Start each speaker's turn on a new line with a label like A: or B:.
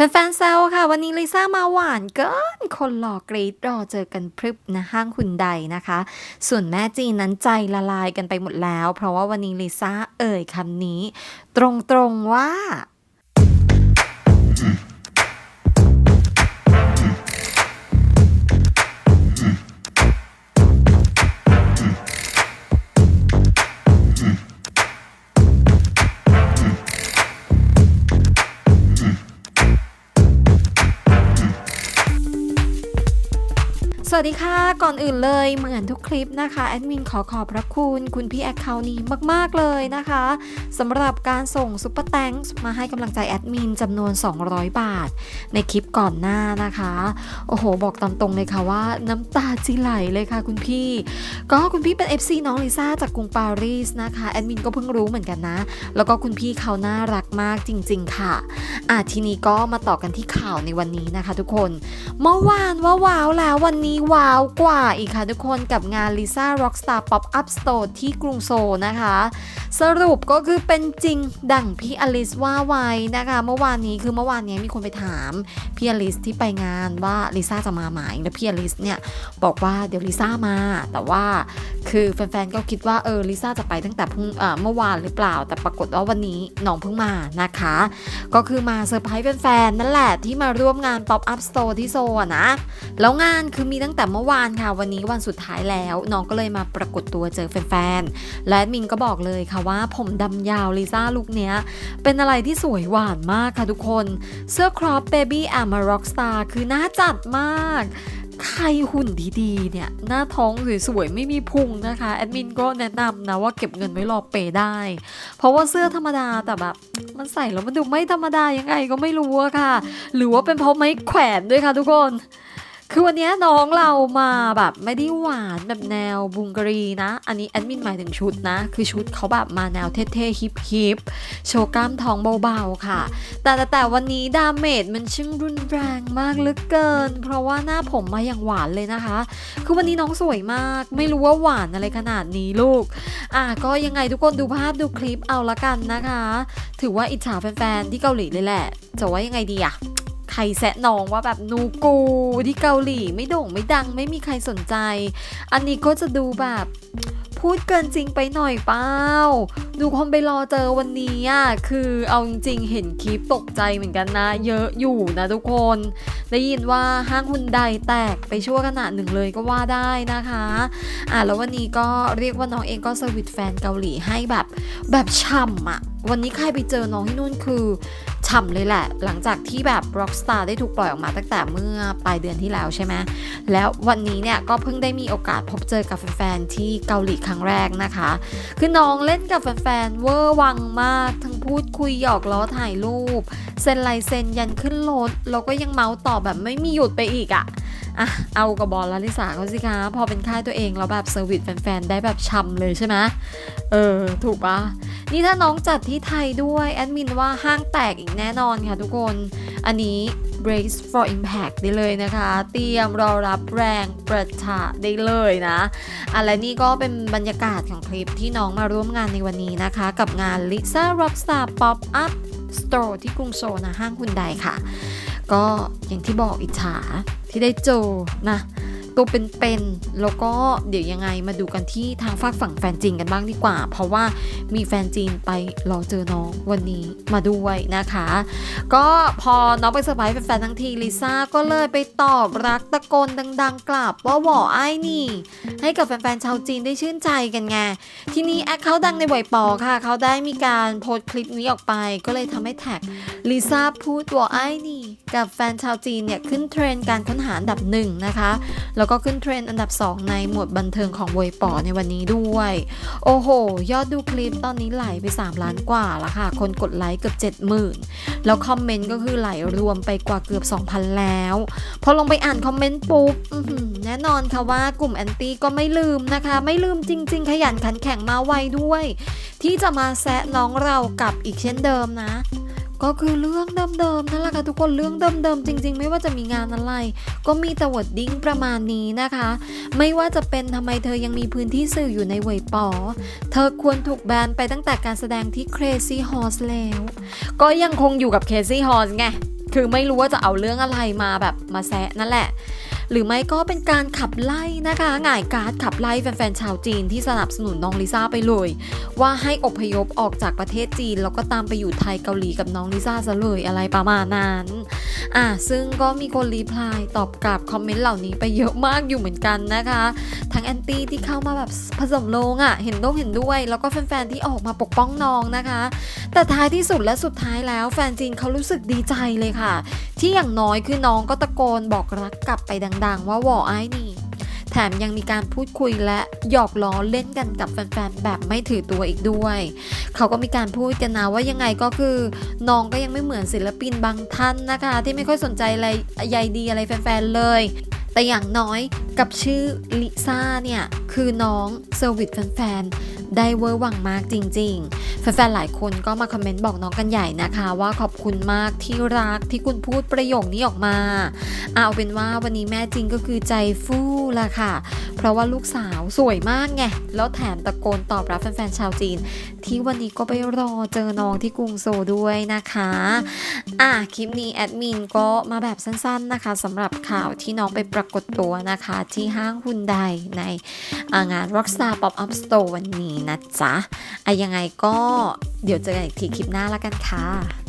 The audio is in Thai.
A: แฟนๆแซวค่ะ วันนี้ลิซ่ามาหวานเกิน คนหล่อกรีดรอเจอกันพรึบนะห้างคุณใดนะคะ ส่วนแม่จีนนั้นใจละลายกันไปหมดแล้ว เพราะว่าวันนี้ลิซ่าเอ่ยคำนี้ ตรงๆว่า วัสดีค่ะ ก่อนอื่นเลยเหมือนทุกคลิปนะคะแอดมินขอขอบพระคุณคุณพี่แอคเคานี้มากๆเลยนะคะสำหรับการส่งซุปเปอร์แตงมาให้กำลังใจแอดมินจำนวน 200 บาท ในคลิปก่อนหน้านะคะ โอ้โห บอกตามตรงเลยค่ะว่าน้ำตาจิไหลเลยค่ะคุณพี่ ก็คุณพี่เป็น FC น้องลิซ่าจากกรุงปารีสนะคะแอดมินก็เพิ่งรู้เหมือนกันนะ แล้วก็คุณพี่เขาน่ารักมากจริง ๆ ค่ะอะทีนี้ก็มาต่อกันที่ข่าวในวันนี้นะคะ ทุกคนเมื่อวานว่าว้าวแล้ววันนี้ว้าวกว่าอีกค่ะทุกคนกับงาน Lisa Rockstar Pop Up Store ที่กรุงโซลนะคะ สรุปก็คือเป็นจริงดั่งพี่อลิสว่าไว้นะคะ เมื่อวานนี้คือเมื่อวานนี้มีคนไปถามพี่อลิสที่ไปงานว่าลิซ่าจะมาไหมแล้วพี่อลิสเนี่ยบอกว่าเดี๋ยวลิซ่ามา แต่ว่าคือแฟนๆก็คิดว่าเออลิซ่าจะไปตั้งแต่เมื่อวานหรือเปล่า แต่ปรากฏว่าวันนี้น้องเพิ่งมานะคะ ก็คือมาเซอร์ไพรส์แฟนๆนั่นแหละที่มาร่วมงาน Pop Up Store ที่โซลนะแล้วงานคือมีตั้งแต่เมื่อวานค่ะวันนี้วันสุดท้ายแล้วน้องก็เลยมาปรากฏตัวเจอแฟนๆ และมินก็บอกเลยค่ะว่าผมดำยาวลิซ่าลุคเนี้ย เป็นอะไรที่สวยหวานมากค่ะทุกคน เสื้อครอปเบบี้แอมมาร็อกสตาร์คือน่าจัดมากใครหุ่นดีๆ เนี่ย หน้าท้องสวยๆ ไม่มีพุงนะคะ แอดมินก็แนะนำนะว่าเก็บเงินไว้รอเปย์ได้ เพราะว่าเสื้อธรรมดาแต่แบบ มันใส่แล้วมันดูไม่ธรรมดายังไงก็ไม่รู้อะค่ะ หรือว่าเป็นเพราะไม้แขวนด้วยค่ะทุกคน คือวันนี้น้องเรามาแบบไม่ได้หวานแบบแนวบุงการีนะ อันนี้แอดมินหมายถึงชุดนะ คือชุดเขาแบบมาแนวเท่ๆฮิปฮิปๆโชว์กล้ามท้องเบาๆค่ะ แต่แต่แต่วันนี้ดาเมจมันช่างรุนแรงมากเหลือเกิน เพราะว่าหน้าผมมาอย่างหวานเลยนะคะ คือวันนี้น้องสวยมาก ไม่รู้ว่าหวานอะไรขนาดนี้ลูก อะก็ยังไงทุกคนดูภาพดูคลิปเอาละกันนะคะ ถือว่าอิจฉาแฟนๆที่เกาหลีเลยแหละ จะว่ายังไงดีอะ รแซะน้องว่าแบบนูกูที่เกาหลีไม่โด่งไม่ดังไม่มีใครสนใจ อันนี้ก็จะดูแบบพูดเกินจริงไปหน่อยเปล่า ดูคนไปรอเจอวันนี้อะ คือเอาจริงๆ เห็นคลิปตกใจเหมือนกันนะ เยอะอยู่นะทุกคน ได้ยินว่าห้างคุณใดแตกไปชั่วขณะหนึ่งเลยก็ว่าได้นะคะ อะแล้ววันนี้ก็เรียกว่าน้องเองก็สวิตแฟนเกาหลีให้แบบแบบฉ่ำอะ วันนี้ใครไปเจอน้องที่นู่นคือฉ่ำเลยแหละ หลังจากที่แบบ Rockstar ได้ถูกปล่อยออกมาตั้งแต่เมื่อปลายเดือนที่แล้วใช่ไหมแล้ววันนี้เนี่ยก็เพิ่งได้มีโอกาสพบเจอกับแฟนๆที่เกาหลีครั้งแรกนะคะ คือน้องเล่นกับแฟนๆเวอร์วังมาก ทั้งพูดคุยหยอกล้อถ่ายรูป เซ็นลายเซ็นยันขึ้นรถแล้วก็ยังเมาส์ต่อแบบไม่มีหยุดไปอีกอะ่ะอะเอากับบอลลาลิสาเขาสิคะพอเป็นค่ายตัวเองแล้วแบบเซอร์วิสแฟนๆได้แบบชำเลยใช่ไหมเออ ถูกปะ นี่ถ้าน้องจัดที่ไทยด้วย แอดมินว่าห้างแตกอีกแน่นอนค่ะทุกคน อันนี้ brace for impact ได้เลยนะคะ เตรียมรอรับแรงประทะได้เลยนะอะและนี่ก็เป็นบรรยากาศของคลิปที่น้องมาร่วมงานในวันนี้นะคะ กับงาน Lisa Rockstar Pop Up Store ที่กรุงโซนะห้างคุณใดค่ะ ก็อย่างที่บอกอิจฉาที่ได้เจอนะ ตัวเป็นๆแล้วก็เดี๋ยวยังไงมาดูกันที่ทางฝากฝั่งแฟนจีนกันบ้างดีกว่า เพราะว่ามีแฟนจีนไปรอเจอน้องวันนี้มาด้วยนะคะ ก็พอน้องไปเซอร์ไพรส์แฟนๆทั้งทีลิซ่าก็เลยไปตอบรักตะโกนดัง ๆ กลับว่าหวอไอ้นี่ ให้กับแฟนๆชาวจีนได้ชื่นใจกันไงทีนี้แอคเขาดังในไวปอค่ะ เขาได้มีการโพสต์คลิปนี้ออกไป ก็เลยทำให้แท็กลิซ่าพูดว่าไอ้นี่ กับแฟนชาวจีนเนี่ยขึ้นเทรนด์การค้นหาอันดับหนึ่งนะคะแล้วก็ขึ้นเทรนด์อันดับ 2 ในหมวดบันเทิงของเวยปอในวันนี้ด้วย โอ้โห ยอดดูคลิปตอนนี้ไหลไป 3 ล้านกว่าล้วค่ะ คนกดไลค์เกือบ 70,000 แล้วคอมเมนต์ก็คือไหลรวมไปกว่าเกือบ 2,000 แล้วพอลงไปอ่านคอมเมนต์ปุ๊บแน่นอนค่ะว่ากลุ่มแอนตี้ก็ไม่ลืมนะคะ ไม่ลืมจริง ๆ ขยันขันแข็งมาไวด้วย ที่จะมาแซะน้องเรากับอีกเช่นเดิมนะ ก็คือเรื่องเดิมๆนั่นแหละค่ะทุกคนเรื่องเดิมๆจริง ๆ ไม่ว่าจะมีงานอะไร ก็มีแต่วดดิ้งประมาณนี้นะคะ ไม่ว่าจะเป็นทำไมเธอยังมีพื้นที่สื่ออยู่ในเวยปอ เธอควรถูกแบนไปตั้งแต่การแสดงที่ Crazy Horse แล้ว ก็ยังคงอยู่กับ Crazy Horse ไงคือไม่รู้ว่าจะเอาเรื่องอะไรมาแบบมาแซะนั่นแหละ หรือไม่ก็เป็นการขับไล่นะคะหง่ายการ์ดขับไล่แฟนๆชาวจีนที่สนับสนุนน้องลิซ่าไปเลย ว่าให้อพยพออกจากประเทศจีน แล้วก็ตามไปอยู่ไทยเกาหลีกับน้องลิซ่าซะเลยอะไรประมาณนั้น อ่ะซึ่งก็มีคนรีプライตอบกลับคอมเมนต์เหล่านี้ไปเยอะมากอยู่เหมือนกันนะคะ ทั้งแอนตี้ที่เข้ามาแบบผสมลงอ่ะ เห็นด้วยเห็นด้วย แล้วก็แฟนๆที่ออกมาปกป้องน้องนะคะ แต่ท้ายที่สุดและสุดท้ายแล้วแฟนจีนเขารู้สึกดีใจเลยค่ะ ที่อย่างน้อยคือน้องก็ตะโกนบอกรักกลับไปดัง ๆ ว่าหวอไอ้นี่ แถมยังมีการพูดคุยและหยอกล้อเล่นกันกับแฟนๆ แบบไม่ถือตัวอีกด้วย เขาก็มีการพูดกันนะว่ายังไงก็คือ น้องก็ยังไม่เหมือนศิลปินบางท่านนะคะ ที่ไม่ค่อยสนใจอะไรใยดีอะไรแฟนๆ เลย แต่อย่างน้อยกับชื่อลิซ่าเนี่ย คือน้องเซอร์วิสแฟนๆ ได้เวอร์หวังมากจริง ๆ แฟนๆหลายคนก็มาคอมเมนต์บอกน้องกันใหญ่นะคะ ว่าขอบคุณมากที่รักที่คุณพูดประโยคนี้ออกมา เอาเป็นว่าวันนี้แม่จริงก็คือใจฟู่ละค่ะ เพราะว่าลูกสาวสวยมากไงแล้วแถมตะโกนตอบรับแฟนๆชาวจีน ที่วันนี้ก็ไปรอเจอน้องที่กรุงโซลด้วยนะคะอะคลิปนี้แอดมินก็มาแบบสั้นๆนะคะสำหรับข่าวที่น้องไปปรากฏตัวนะคะ ที่ห้างฮุนไดในงาน Rockstar Pop Up Store วันนี้นะจ๊ะอะยังไงก็เดี๋ยวเจอกันอีกทีคลิปหน้าแล้วกันค่ะ